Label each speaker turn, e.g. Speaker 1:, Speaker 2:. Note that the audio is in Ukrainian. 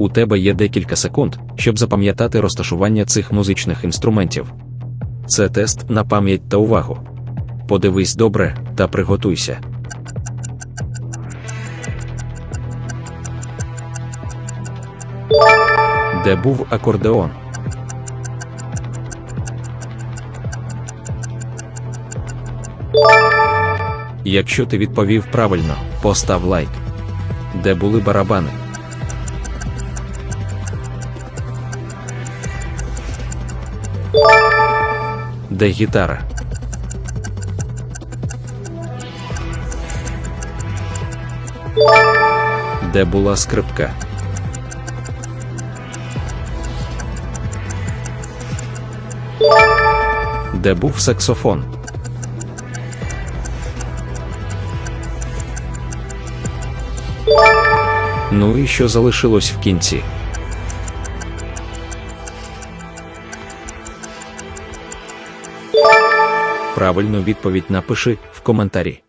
Speaker 1: У тебе є декілька секунд, щоб запам'ятати розташування цих музичних інструментів. Це тест на пам'ять та увагу. Подивись добре та приготуйся. Де був акордеон? Якщо ти відповів правильно, постав лайк. Де були барабани? Де гітара? Де була скрипка? Де був саксофон? Ну і що залишилось в кінці? Правильну відповідь напиши в коментарі.